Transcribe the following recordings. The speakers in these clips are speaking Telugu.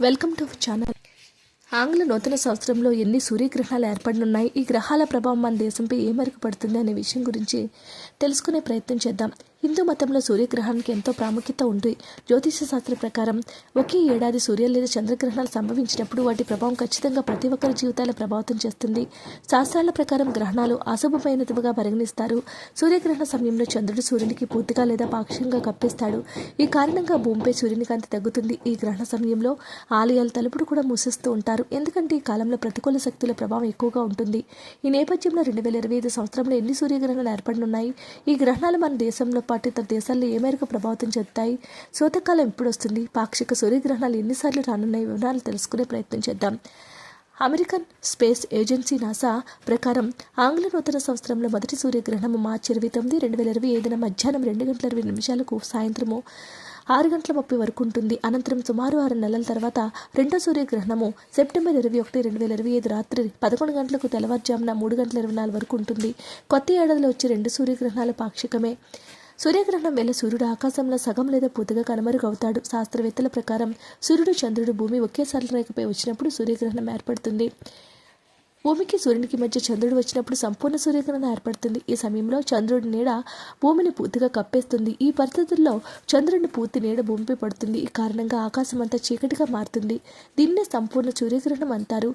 Welcome to channel. ఆంగ్ల నూతన సంవత్సరంలో ఎన్ని సూర్యగ్రహణాలు ఏర్పడనున్నాయి ఈ గ్రహాల ప్రభావం మన దేశంపై ఏ మేరకు పడుతుంది అనే విషయం గురించి తెలుసుకునే ప్రయత్నం చేద్దాం. హిందూ మతంలో సూర్యగ్రహణానికి ఎంతో ప్రాముఖ్యత ఉంది. జ్యోతిష శాస్త్రం ప్రకారం ఒకే ఏడాది సూర్య లేదా చంద్రగ్రహణాలు సంభవించినప్పుడు వాటి ప్రభావం ఖచ్చితంగా ప్రతి ఒక్కరి జీవితాలను ప్రభావితం చేస్తుంది. శాస్త్రాల ప్రకారం గ్రహణాలు అశుభమైనదిగా పరిగణిస్తారు. సూర్యగ్రహణ సమయంలో చంద్రుడు సూర్యునికి పూర్తిగా లేదా పాక్షికంగా కప్పేస్తాడు. ఈ కారణంగా భూమిపై సూర్యుని కాంతి తగ్గుతుంది. ఈ గ్రహణ సమయంలో ఆలయాలు తలుపుడు కూడా మూసిస్తూ ఉంటారు. ఎందుకంటే ఈ కాలంలో ప్రతికూల శక్తుల ప్రభావం ఎక్కువగా ఉంటుంది. ఈ నేపథ్యంలో రెండు వేల ఇరవై ఐదు సంవత్సరంలో ఎన్ని సూర్యగ్రహణాలు ఏర్పడనున్నాయి? ఈ గ్రహణాలు మన దేశంలో పాటు ఇతర దేశాల్లో ఏ మేరకు ప్రభావితం చెందుతాయి? శోతకాలం ఎప్పుడు వస్తుంది పాక్షిక సూర్యగ్రహణాలు ఎన్నిసార్లు రానున్నాయి? వివరాలు తెలుసుకునే ప్రయత్నం చేద్దాం. అమెరికన్ స్పేస్ ఏజెన్సీ నాసా ప్రకారం ఆంగ్ల నూతన సంవత్సరంలో మొదటి సూర్యగ్రహణం మార్చి ఇరవై తొమ్మిది రెండు వేల ఇరవై ఐదున మధ్యాహ్నం రెండు గంటల ఇరవై నిమిషాలకు సాయంత్రము ఆరు గంటల ముప్పై వరకు ఉంటుంది. అనంతరం సుమారు ఆరు నెలల తర్వాత రెండో సూర్యగ్రహణము సెప్టెంబర్ ఇరవై ఒకటి రెండు వేల ఇరవై ఐదు రాత్రి పదకొండు గంటలకు తెల్లవారుజామున మూడు గంటల ఇరవై నాలుగు వరకు ఉంటుంది. కొత్త ఏడాదిలో వచ్చే రెండు సూర్యగ్రహణాలు పాక్షికమే. సూర్యగ్రహణం వేళ సూర్యుడు ఆకాశంలో సగం లేదా పూర్తిగా కనుమరుగవుతాడు. శాస్త్రవేత్తల ప్రకారం సూర్యుడు చంద్రుడు భూమి ఒకేసారి సరళరేఖపై వచ్చినప్పుడు సూర్యగ్రహణం ఏర్పడుతుంది. భూమికి సూర్యునికి మధ్య చంద్రుడు వచ్చినప్పుడు సంపూర్ణ సూర్యగ్రహణం ఏర్పడుతుంది. ఈ సమయంలో చంద్రుడి నీడ భూమిని పూర్తిగా కప్పేస్తుంది. ఈ పరిస్థితుల్లో చంద్రుడిని పూర్తి నీడ భూమిపై పడుతుంది. ఈ కారణంగా ఆకాశం అంతా చీకటిగా మారుతుంది. దీన్నే సంపూర్ణ సూర్యగ్రహణం అంటారు.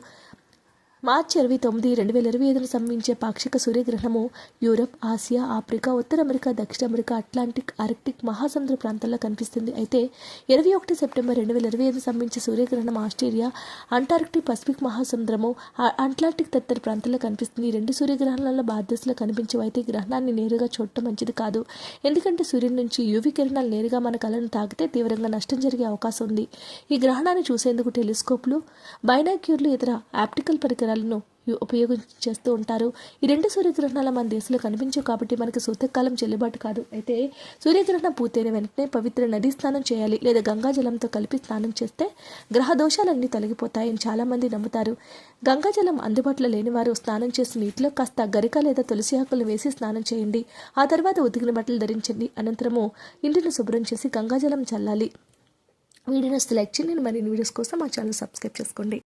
మార్చి ఇరవై తొమ్మిది రెండు వేల ఇరవై ఐదున సంభవించే పాక్షిక సూర్యగ్రహణము యూరప్ ఆసియా ఆఫ్రికా ఉత్తర అమెరికా దక్షిణ అమెరికా అట్లాంటిక్ ఆర్కిటిక్ మహాసముద్ర ప్రాంతాల్లో కనిపిస్తుంది. అయితే ఇరవై ఒకటి సెప్టెంబర్ రెండు వేల ఇరవై ఐదు సంభవించే సూర్యగ్రహణం ఆస్ట్రేలియా అంటార్కిటిక్ పసిఫిక్ మహాసముద్రము అట్లాంటిక్ తదితర ప్రాంతాల్లో కనిపిస్తుంది. ఈ రెండు సూర్యగ్రహణాలలో భారతదేశంలో కనిపించవు. అయితే ఈ గ్రహణాన్ని నేరుగా చూడటం మంచిది కాదు. ఎందుకంటే సూర్యుడి నుంచి యూవి కిరణాలు నేరుగా మన కళను తాకితే తీవ్రంగా నష్టం జరిగే అవకాశం ఉంది. ఈ గ్రహణాన్ని చూసేందుకు టెలిస్కోప్లు బైనాక్యూర్లు ఇతర ఆప్టికల్ పరికరాలు యు- ఉపయోగించేస్తూ ఉంటారు. ఈ రెండు సూర్యగ్రహణాలు మన దేశంలో కనిపించవు కాబట్టి మనకి సూతకాలం చెల్లుబాటు కాదు. అయితే సూర్యగ్రహణం పూర్తయిన వెంటనే పవిత్ర నదీ స్నానం చేయాలి లేదా గంగాజలంతో కలిపి స్నానం చేస్తే గ్రహ దోషాలన్నీ తొలగిపోతాయని చాలామంది నమ్ముతారు. గంగాజలం అందుబాటులో లేని వారు స్నానం చేసి నీటిలో కాస్త గరిక లేదా తులసి ఆకులు వేసి స్నానం చేయండి. ఆ తర్వాత ఉతికిన బట్టలు ధరించండి. అనంతరము ఇంటిని శుభ్రం చేసి గంగాజలం చల్లాలి. వీడియోని లైక్ చేయండి. మరిన్ని వీడియోస్ కోసం మా ఛానల్ సబ్స్క్రైబ్ చేసుకోండి.